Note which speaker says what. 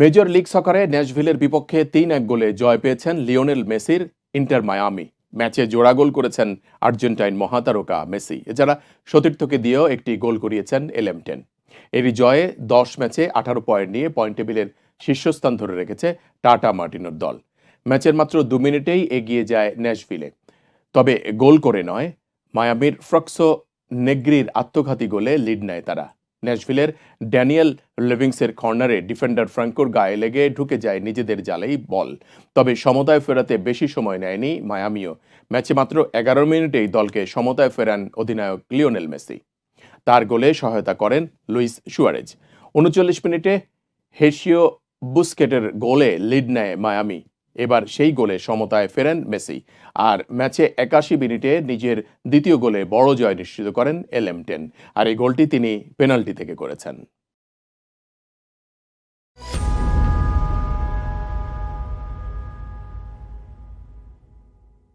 Speaker 1: Major league সকারে ন্যাশভিলের বিপক্ষে তিন এক গোলে জয় পেয়েছেন লিওনেল মেসির ইন্টার মায়ামি। ম্যাচে জোড়া গোল করেছেন আর্জেন্টাইন মহাতারকা মেসি। এছাড়া সতীর্থকে দিয়েও একটি গোল করিয়েছেন এলেমটেন। এরই জয়ে দশ ম্যাচে আঠারো পয়েন্ট নিয়ে পয়েন্ট টেবিলের শীর্ষস্থান ধরে রেখেছে টাটা মার্টিনোর দল। ম্যাচের মাত্র দু মিনিটেই এগিয়ে যায় ন্যাশভিলে। তবে গোল করে নয়, মায়ামির ফ্রক্সো নেগ্রির আত্মঘাতী গোলে লিড নেয় তারা। ন্যাশভিলের ড্যানিয়েল লিভিংসের কর্নারে ডিফেন্ডার ফ্রাঙ্কোর গায়ে লেগে ঢুকে যায় নিজেদের জালেই বল। তবে সমতায় ফেরাতে বেশি সময় নেয়নি মায়ামিও। ম্যাচে মাত্র এগারো মিনিটেই দলকে সমতায় ফেরান অধিনায়ক লিওনেল মেসি। তার গোলে সহায়তা করেন লুইস সুয়ারেজ। উনচল্লিশ মিনিটে হেসিও বুস্কেটের গোলে লিড নেয় মায়ামি। এবার সেই গোলে সমতায় ফেরেন মেসি। আর ম্যাচে একাশি মিনিটে নিজের দ্বিতীয় গোলে বড় জয় নিশ্চিত করেন এলএম টেন আর এই গোলটি তিনি পেনাল্টি থেকে করেছেন।